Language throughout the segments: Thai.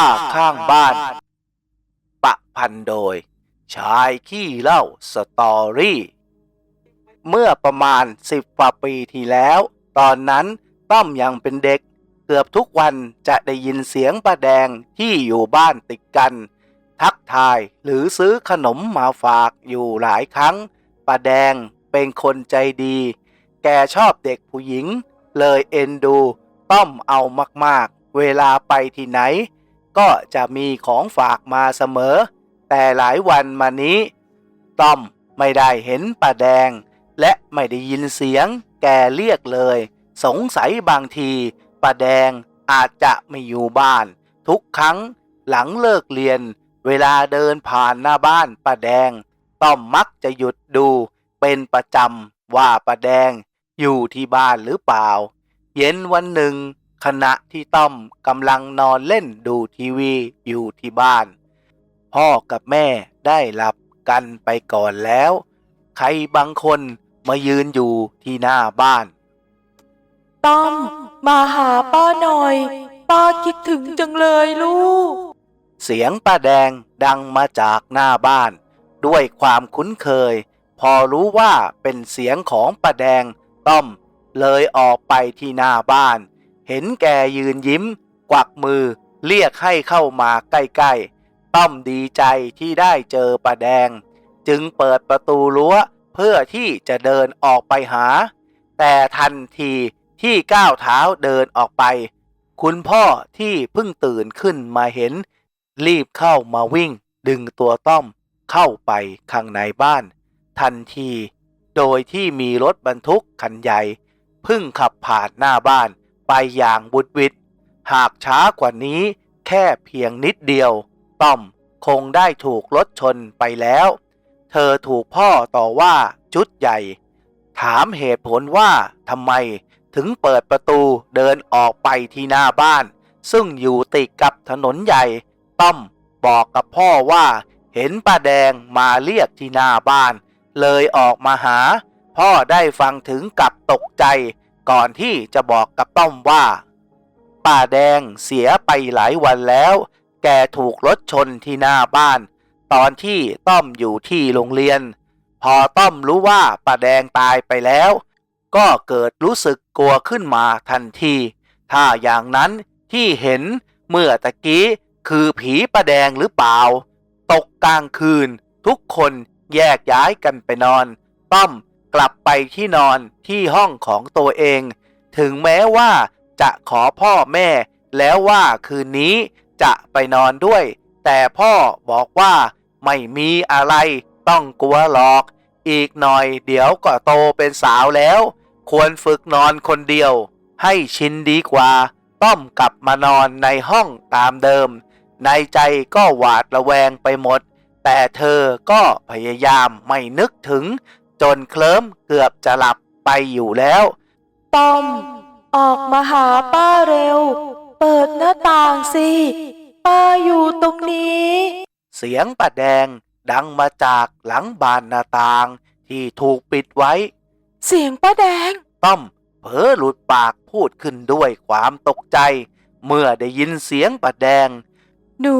ป้าข้างบ้าน ปะพันโดย ชายขี้เล่าสตอรี่ เมื่อประมาณสิบกว่าปีที่แล้ว ตอนนั้นต้อมยังเป็นเด็ก เกือบทุกวันจะได้ยินเสียงป้าแดงที่อยู่บ้านติดกัน ทักทายหรือซื้อขนมมาฝากอยู่หลายครั้งป้าแดงเป็นคนใจดี แกชอบเด็กผู้หญิง เลยเอ็นดู ต้อมเอามากๆ เวลาไปที่ไหน ก็จะมีของฝากมาเสมอ แต่หลายวันมานี้ ต้อมไม่ได้เห็นป้าแดง และไม่ได้ยินเสียงแกเรียกเลย สงสัยบางทีป้าแดงอาจจะไม่อยู่บ้าน ทุกครั้งหลังเลิกเรียน เวลาเดินผ่านหน้าบ้านป้าแดง ต้อมมักจะหยุดดูเป็นประจำว่าป้าแดงอยู่ที่บ้านหรือเปล่า เย็นวันหนึ่ง ขณะที่ต้อมกำลังนอนเล่นดูทีวีอยู่ที่บ้าน พ่อกับแม่ได้หลับกันไปก่อนแล้ว ใครบางคนมายืนอยู่ที่หน้าบ้าน ต้อม มาหาป้าหน่อย ป้าคิดถึงจังเลยลูก เสียงป้าแดงดังมาจากหน้าบ้าน ด้วยความคุ้นเคย พอรู้ว่าเป็นเสียงของป้าแดงต้อมเลยออกไปที่หน้าบ้าน เห็นแกยืนยิ้ม กวักมือ เรียกให้เข้ามาใกล้ๆ ต้อมดีใจที่ได้เจอป้าแดง จึงเปิดประตูรั้วเพื่อที่จะเดินออกไปหา แต่ทันทีที่ก้าวเท้าเดินออกไป คุณพ่อที่เพิ่งตื่นขึ้นมาเห็น รีบเข้ามาวิ่ง ดึงตัวต้อมเข้าไปข้างในบ้าน ทันที โดยที่มีรถบรรทุกคันใหญ่พิ่งขับผ่านหน้าบ้าน ไปอย่างบุดวิดหากช้ากว่านี้แค่เพียงนิดเดียว ต้อมคงได้ถูกรถชนไปแล้ว เธอถูกพ่อต่อว่าจุดใหญ่ ถามเหตุผลว่าทำไมถึงเปิดประตูเดินออกไปที่หน้าบ้าน ซึ่งอยู่ติดกับถนนใหญ่ ต้อมบอกกับพ่อว่า เห็นป้าแดงมาเรียกที่หน้าบ้าน เลยออกมาหา พ่อได้ฟังถึงกับตกใจ ก่อนที่จะบอกกับต้อมว่า ป้าแดงเสียไปหลายวันแล้ว แกถูกรถชนที่หน้าบ้าน ตอนที่ต้อมอยู่ที่โรงเรียน พอต้อมรู้ว่าป้าแดงตายไปแล้ว ก็เกิดรู้สึกกลัวขึ้นมาทันที ถ้าอย่างนั้นที่เห็นเมื่อตะกี้คือผีประแดงหรือเปล่า ตกกลางคืน ทุกคนแยกย้ายกันไปนอน ต้อม กลับไปที่นอนที่ห้องของตัวเอง ถึงแม้ว่าจะขอพ่อแม่ แล้วว่าคืนนี้จะไปนอนด้วย แต่พ่อบอกว่าไม่มีอะไรต้องกลัวหรอก อีกหน่อยเดี๋ยวก็โตเป็นสาวแล้ว ควรฝึกนอนคนเดียว ให้ชินดีกว่า ต้อมกลับมานอนในห้องตามเดิม ในใจก็หวาดระแวงไปหมด แต่เธอก็พยายามไม่นึกถึง จนเคลิ้มเกือบจะหลับไปอยู่แล้ว ต้อม ออกมาหาป้าเร็ว เปิดหน้าต่างสิ ป้าอยู่ตรงนี้ เสียงป้าแดงดังมาจากหลังบานหน้าต่าง ที่ถูกปิดไว้ เสียงป้าแดง ต้อม เผลอหลุดปากพูดขึ้นด้วยความตกใจ เมื่อได้ยินเสียงป้าแดง หนู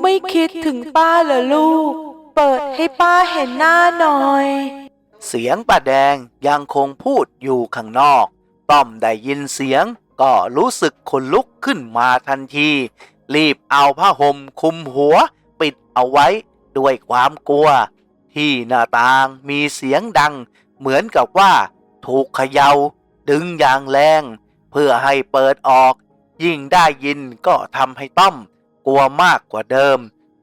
ไม่คิดถึงป้าเหรอลูก เปิดให้ป้าเห็นหน้าหน่อย เสียงป้าแดงยังคงพูดอยู่ข้างนอก ต้อมได้ยินเสียงก็รู้สึกขนลุกขึ้นมาทันที รีบเอาผ้าห่มคลุมหัว ปิดเอาไว้ด้วยความกลัว ที่หน้าต่างมีเสียงดัง เหมือนกับว่า ถูกเขยา่า ดึงอย่างแรง เพื่อให้เปิดออก ยิ่งได้ยินก็ทำให้ต้อม กลัวมากกว่าเดิม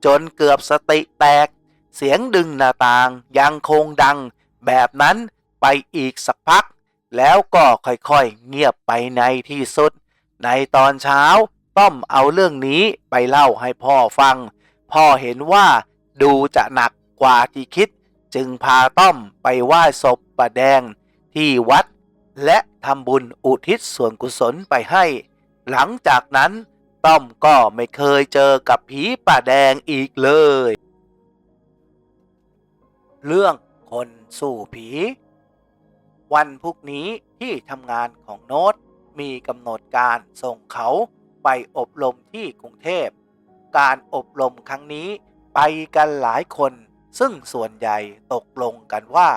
จนเกือบสติแตก เสียงดึงหน้าต่างยังคงดัง แบบนั้นไปอีกสักพัก แล้วก็ค่อยๆเงียบไปในที่สุด ในตอนเช้าต้อมเอาเรื่องนี้ไปเล่าให้พ่อฟัง พ่อเห็นว่าดูจะหนักกว่าที่คิด จึงพาต้อมไปไหว้ศพป้าแดงที่วัด และทำบุญอุทิศส่วนกุศลไปให้ หลังจากนั้นต้อมก็ไม่เคยเจอกับผีป่าแดงอีกเลย เรื่องคน สู้ผี วันพรุ่งนี้ที่ทำงานของโน้ตมีกำหนดการส่งเขาไปอบรมที่กรุงเทพ การอบรมครั้งนี้ไปกันหลายคน ซึ่งส่วนใหญ่ตกลงกันว่า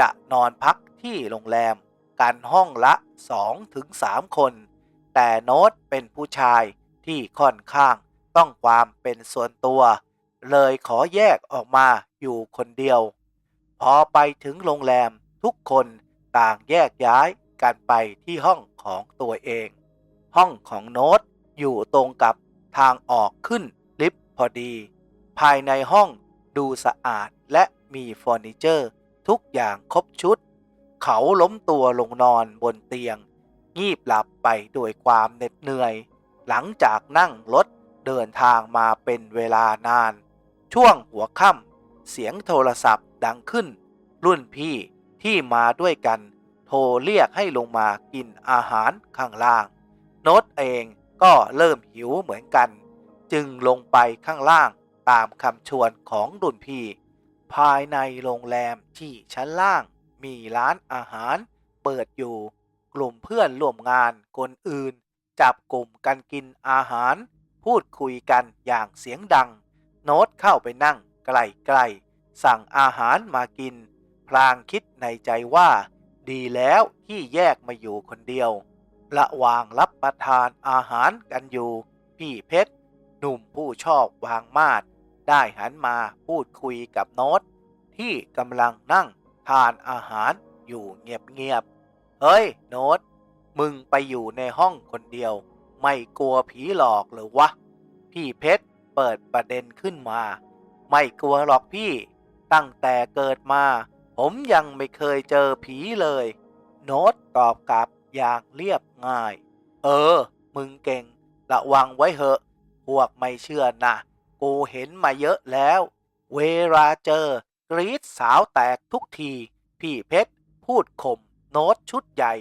จะนอนพักที่โรงแรม กันห้องละ 2-3 คน แต่โน้ตเป็นผู้ชายที่ค่อนข้างต้องความเป็นส่วนตัว เลยขอแยกออกมาอยู่คนเดียว พอไปถึงโรงแรมทุกคนต่างแยกย้ายกันไปที่ห้องของตัวเอง ห้องของโน้ตอยู่ตรงกับทางออกขึ้นลิฟต์พอดี ภายในห้องดูสะอาดและมีเฟอร์นิเจอร์ ทุกอย่างครบชุด เขาล้มตัวลงนอนบนเตียง งีบหลับไปด้วยความเหน็ดเหนื่อย หลังจากนั่งรถเดินทางมาเป็นเวลานาน ช่วงหัวค่ำเสียงโทรศัพท์ ดังขึ้น รุ่นพี่ที่มาด้วยกัน โทรเรียกให้ลงมากินอาหารข้างล่าง โน้ตเองก็เริ่มหิวเหมือนกัน จึงลงไปข้างล่างตามคำชวนของรุ่นพี่ ภายในโรงแรมที่ชั้นล่างมีร้านอาหารเปิดอยู่ กลุ่มเพื่อนร่วมงานคนอื่น จับกลุ่มกันกินอาหาร พูดคุยกันอย่างเสียงดัง โน้ตเข้าไปนั่งใกล้ๆ สั่งอาหารมากิน พลางคิดในใจว่า ดีแล้วที่แยกมาอยู่คนเดียว ระหว่างรับประทานอาหารกันอยู่ พี่เพชรหนุ่มผู้ชอบวางมาดได้หันมาพูดคุยกับโน้ตที่กำลังนั่งทานอาหารอยู่เงียบๆ เฮ้ย โน้ต มึงไปอยู่ในห้องคนเดียว ไม่กลัวผีหลอกหรือวะ พี่เพชรเปิดประเด็นขึ้นมา ไม่กลัวหรอกพี่ ตั้งแต่เกิดมา ผมยังไม่เคยเจอผีเลย โน้ตตอบกลับอย่างเรียบง่าย เออ มึงเก่ง ระวังไว้เหอะ พวกไม่เชื่อนะ กูเห็นมาเยอะแล้ว เวลาเจอกรีดสาวแตกทุกที พี่เพชรพูดข่มโน้ตชุดใหญ่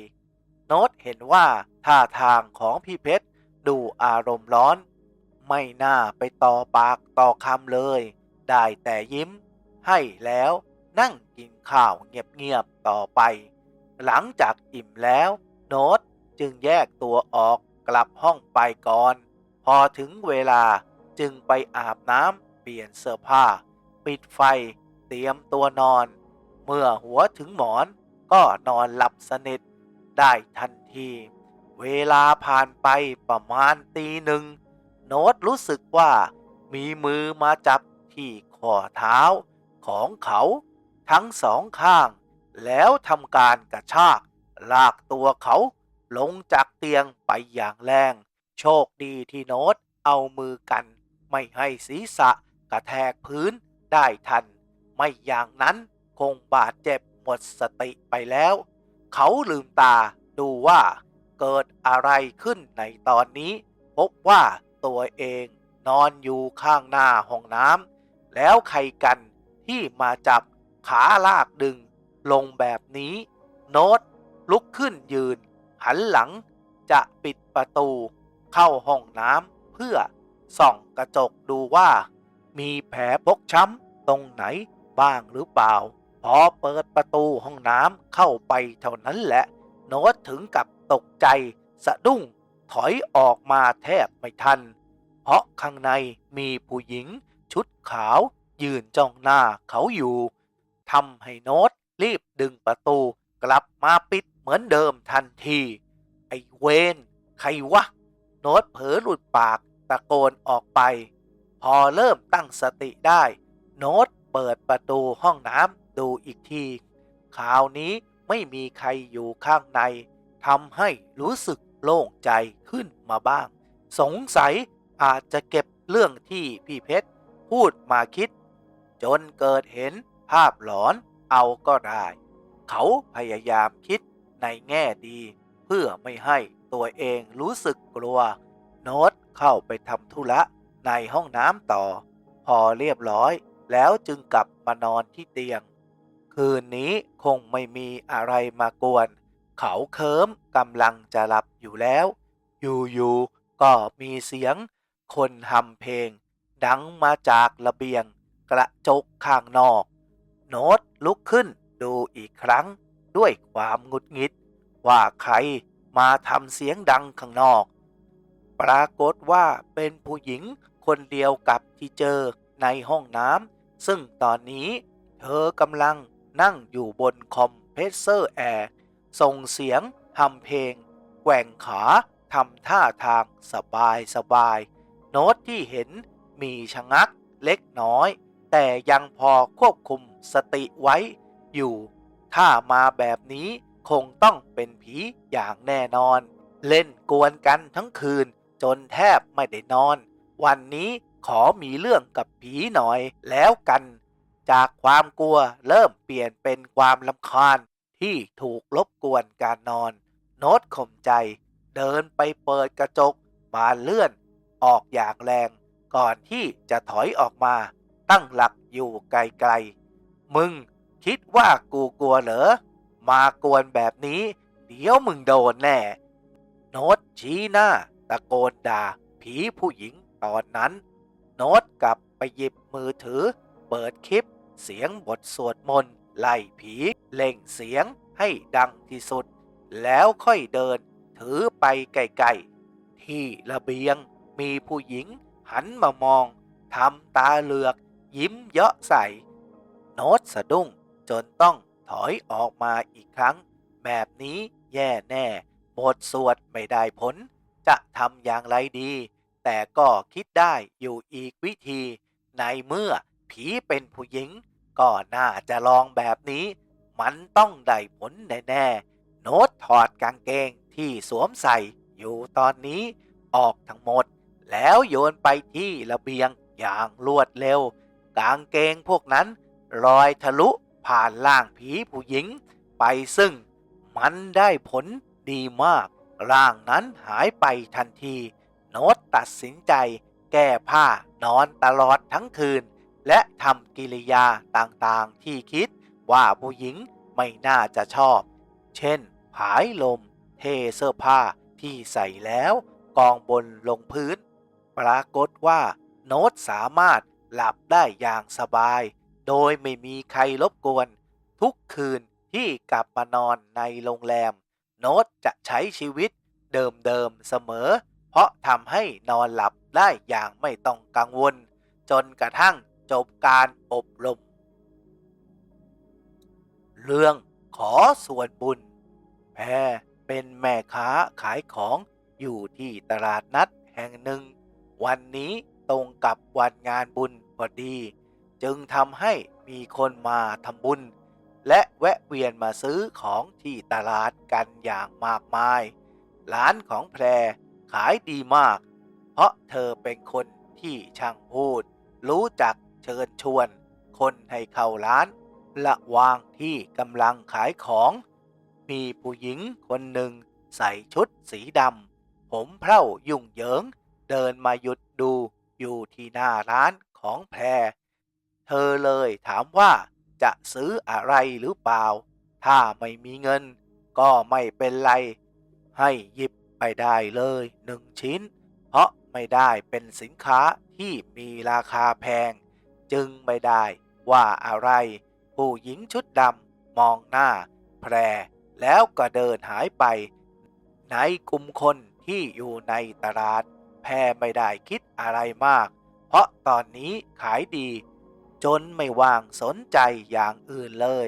โน้ตเห็นว่าท่าทางของพี่เพชรดูอารมณ์ร้อน ไม่น่าไปต่อปากต่อคำเลย ได้แต่ยิ้ม ให้แล้วนั่งกินข้าวเงียบๆต่อไป หลังจากอิ่มแล้ว โน้ตจึงแยกตัวออกกลับห้องไปก่อน พอถึงเวลาจึงไปอาบน้ำเปลี่ยนเสื้อผ้า ปิดไฟ เตรียมตัวนอน เมื่อหัวถึงหมอนก็นอนหลับสนิทได้ทันที เวลาผ่านไปประมาณตีหนึ่ง โน้ตรู้สึกว่ามีมือมาจับที่ข้อเท้า ของเขาทั้งสองข้าง แล้วทำการกระชาก ลากตัวเขาลงจากเตียงไปอย่างแรง โชคดีที่โน้ตเอามือกัน ไม่ให้ศีรษะกระแทกพื้นได้ทัน ไม่อย่างนั้นคงบาดเจ็บหมดสติไปแล้ว เขาลืมตาดูว่าเกิดอะไรขึ้นในตอนนี้ พบว่าตัวเองนอนอยู่ข้างหน้าห้องน้ำแล้วใครกัน ที่มาจับขาลากดึง ลงแบบนี้ โน้ตลุกขึ้นยืน หันหลังจะปิดประตู เข้าห้องน้ำเพื่อส่องกระจกดูว่า มีแผลพกช้ำตรงไหนบ้างหรือเปล่า พอเปิดประตูห้องน้ำเข้าไปเท่านั้นแหละ โน้ตถึงกับตกใจสะดุ้งถอยออกมาแทบไม่ทัน เพราะข้างในมีผู้หญิงชุดขาว ยืนจ้องหน้าเขาอยู่ทำให้โน้ตรีบดึงประตูกลับมาปิดเหมือนเดิมทันที ไอเวนใครวะ โน้ตเผลอหลุดปากตะโกนออกไป พอเริ่มตั้งสติได้ โน้ตเปิดประตูห้องน้ำดูอีกทีคราวนี้ไม่มีใครอยู่ข้างในทำให้รู้สึกโล่งใจขึ้นมาบ้าง สงสัยอาจจะเก็บเรื่องที่พี่เพชรพูดมาคิด จนเกิดเห็นภาพหลอนเอาก็ได้ เขาพยายามคิดในแง่ดี เพื่อไม่ให้ตัวเองรู้สึกกลัว โน้ตเข้าไปทำธุระในห้องน้ำต่อ พอเรียบร้อยแล้วจึงกลับมานอนที่เตียง คืนนี้คงไม่มีอะไรมากวน เขาเคิมกำลังจะหลับอยู่แล้ว อยู่ๆก็มีเสียง คนทำเพลง ดังมาจากระเบียง กระจกข้างนอก โน้ตลุกขึ้นดูอีกครั้งด้วยความหงุดหงิด ว่าใครมาทำเสียงดังข้างนอก ปรากฏว่าเป็นผู้หญิงคนเดียวกับที่เจอในห้องน้ำซึ่งตอนนี้เธอกำลังนั่งอยู่บนคอมเพรสเซอร์แอร์ส่งเสียงทำเพลงแกว่งขาทำท่าทางสบายสบาย โน้ตที่เห็นมีชะงักเล็กน้อย แต่ยังพอควบคุมสติไว้อยู่ ถ้ามาแบบนี้คงต้องเป็นผีอย่างแน่นอน เล่นกวนกันทั้งคืนจนแทบไม่ได้นอน วันนี้ขอมีเรื่องกับผีหน่อยแล้วกัน จากความกลัวเริ่มเปลี่ยนเป็นความลำคาญที่ถูกรบกวนการนอน โน้ตข่มใจ เดินไปเปิดกระจกบานเลื่อน ออกอย่างแรง ก่อนที่จะถอยออกมา ตั้งหลักอยู่ไกลๆ มึงคิดว่ากูกลัวเหรอ มากวนแบบนี้ เดี๋ยวมึงโดนแน่ โน้ตชี้หน้า ตะโกนด่า ผีผู้หญิงตอนนั้น โน้ตกลับไปหยิบมือถือ เปิดคลิป เสียงบทสวดมนต์ไล่ผีเล่งเสียงให้ดังที่สุด แล้วค่อยเดิน ถือไปไกลๆที่ระเบียงมีผู้หญิงหันมามองทำตาเหลือก ยิ้มเยาะใส่ โน้ตสะดุ้งจนต้องถอยออกมาอีกครั้ง แบบนี้แย่แน่ บทสวดไม่ได้ผล จะทำอย่างไรดี แต่ก็คิดได้อยู่อีกวิธี ในเมื่อผีเป็นผู้หญิง ก็น่าจะลองแบบนี้ มันต้องได้ผลแน่ๆ โน้ตถอดกางเกงที่สวมใส่อยู่ตอนนี้ออกทั้งหมด แล้วโยนไปที่ระเบียงอย่างรวดเร็ว กางเกงพวกนั้นลอยทะลุผ่านล่างผีผู้หญิง ไปซึ่งมันได้ผลดีมาก ร่างนั้นหายไปทันที โน้ตตัดสินใจแก้ผ้านอนตลอดทั้งคืน และทำกิริยาต่างๆที่คิดว่าผู้หญิงไม่น่าจะชอบ เช่น ผายลม เทเสื้อผ้าที่ใส่แล้ว กองบนลงพื้น ปรากฏว่า โน้ตสามารถ หลับได้อย่างสบาย โดยไม่มีใครรบกวน ทุกคืนที่กลับมานอนในโรงแรม โน้ตจะใช้ชีวิตเดิมๆเสมอ เพราะทำให้นอนหลับได้อย่างไม่ต้องกังวล จนกระทั่งจบการอบรม เรื่องขอส่วนบุญ แพรเป็นแม่ค้าขายของอยู่ที่ตลาดนัดแห่งหนึ่ง วันนี้ ตรงกับวันงานบุญพอดี จึงทำให้มีคนมาทำบุญ และแวะเวียนมาซื้อของที่ตลาดกันอย่างมากมาย ร้านของแพรขายดีมาก เพราะเธอเป็นคนที่ช่างพูด รู้จักเชิญชวน คนให้เข้าร้านระวางที่กำลังขายของ มีผู้หญิงคนหนึ่งใส่ชุดสีดำผมเพร่ายุ่งเหยิง เดินมาหยุดดู อยู่ที่หน้าร้านของแพร เธอเลยถามว่าจะซื้ออะไรหรือเปล่า ถ้าไม่มีเงินก็ไม่เป็นไร ให้หยิบไปได้เลยหนึ่งชิ้น เพราะไม่ได้เป็นสินค้าที่มีราคาแพง จึงไม่ได้ว่าอะไร ผู้หญิงชุดดำมองหน้า แพร แล้วก็เดินหายไป ในกลุ่มคนที่อยู่ในตลาด แพรไม่ได้คิดอะไรมาก เพราะตอนนี้ขายดี จนไม่ว่างสนใจอย่างอื่นเลย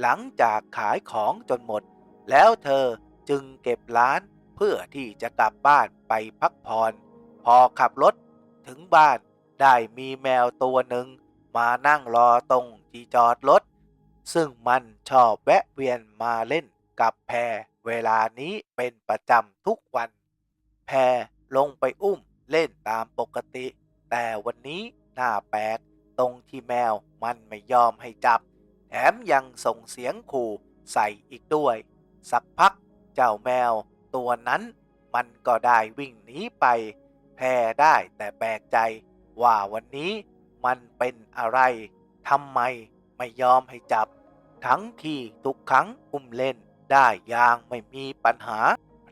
หลังจากขายของจนหมด แล้วเธอจึงเก็บร้านเพื่อที่จะกลับบ้านไปพักผ่อนพอขับรถถึงบ้านได้มีแมวตัวหนึ่งมานั่งรอตรงที่จอดรถ ซึ่งมันชอบแวะเวียนมาเล่นกับแพรเวลานี้เป็นประจำทุกวัน แพร ลงไปอุ้มเล่นตามปกติ แต่วันนี้หน่าแปลกตรงที่แมวมันไม่ยอมให้จับ แถมยังส่งเสียงขู่ใส่อีกด้วย สักพักเจ้าแมวตัวนั้นมันก็ได้วิ่งหนีไป แพรได้แต่แปลกใจว่าวันนี้มันเป็นอะไรทำไมไม่ยอมให้จับ ทั้งที่ทุกครั้งอุ้มเล่นได้อย่างไม่มีปัญหา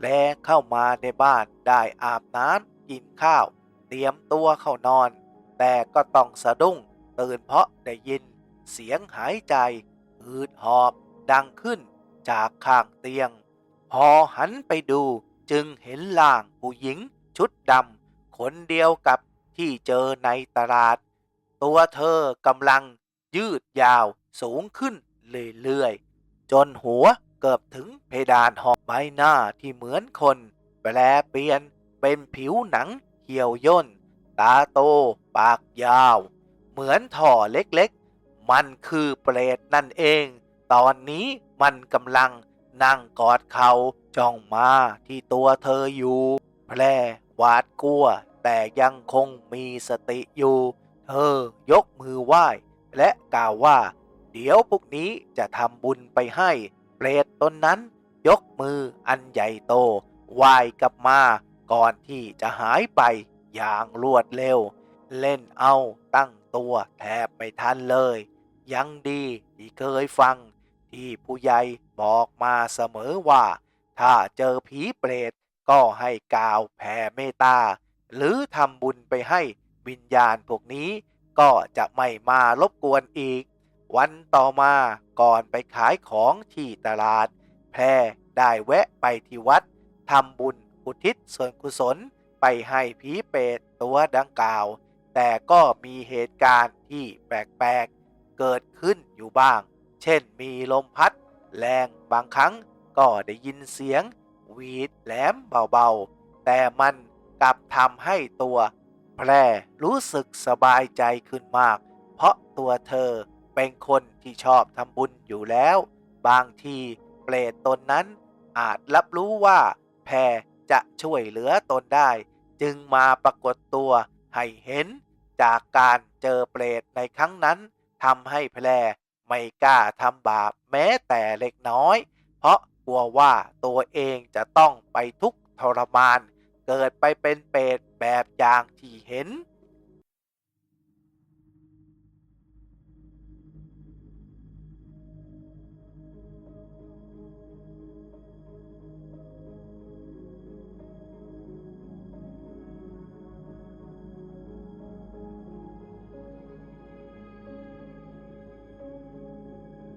แลเข้ามาในบ้านได้อาบน้ำกินข้าว เตรียมตัวเข้านอน แต่ก็ต้องสะดุ้งตื่นเพราะได้ยิน เสียงหายใจอืดหอบดังขึ้นจากข้างเตียง พอหันไปดูจึงเห็นล่างผู้หญิงชุดดำคนเดียวกับที่เจอในตลาด ตัวเธอกำลังยืดยาวสูงขึ้นเรื่อยๆ จนหัว เกือบถึงเพดานหอบใบหน้าที่เหมือนคนแปลเปลี่ยนเป็นผิวหนังเหี่ยวย่น ตาโต ปากยาว เหมือนถ่อเล็กๆ มันคือเปรตนั่นเอง ตอนนี้มันกำลังนั่งกอดเขาจ้องมาที่ตัวเธออยู่ แพรหวาดกลัว แต่ยังคงมีสติอยู่ เธอยกมือไหว้ และกล่าวว่า เดี๋ยวพวกนี้จะทำบุญไปให้ รตตนนั้น ยกมืออันใหญ่โตไหวกลับมา ก่อนที่จะหายไปอย่างรวดเร็ว เล่นเอาตั้งตัวแทบไม่ทันเลย ยังดีที่เคยฟัง ที่ผู้ใหญ่บอกมาเสมอว่า ถ้าเจอผีเปรตก็ให้กล่าวแผ่เมตตา หรือทำบุญไปให้วิญญาณพวกนี้ก็จะไม่มารบกวนอีก วันต่อมาก่อนไปขายของที่ตลาด แพรได้แวะไปที่วัดทำบุญอุทิศส่วนกุศลไปให้ผีเปรตตัวดังกล่าว แต่ก็มีเหตุการณ์ที่แปลกๆ เกิดขึ้นอยู่บ้าง เช่นมีลมพัด แรงบางครั้งก็ได้ยินเสียง หวีดแหลมเบาๆ แต่มันกลับทำให้ตัว แพรรู้สึกสบายใจขึ้นมาก เพราะตัวเธอ เป็นคนที่ชอบทำบุญอยู่แล้ว บางทีเปรตตนนั้น อาจรับรู้ว่าแพรจะช่วยเหลือตนได้ จึงมาปรากฏตัวให้เห็น จากการเจอเปรตในครั้งนั้นทำให้แพรไม่กล้าทำบาปแม้แต่เล็กน้อย เพราะกลัวว่าตัวเองจะต้องไปทุกข์ทรมาน เกิดไปเป็นเปรตแบบอย่างที่เห็น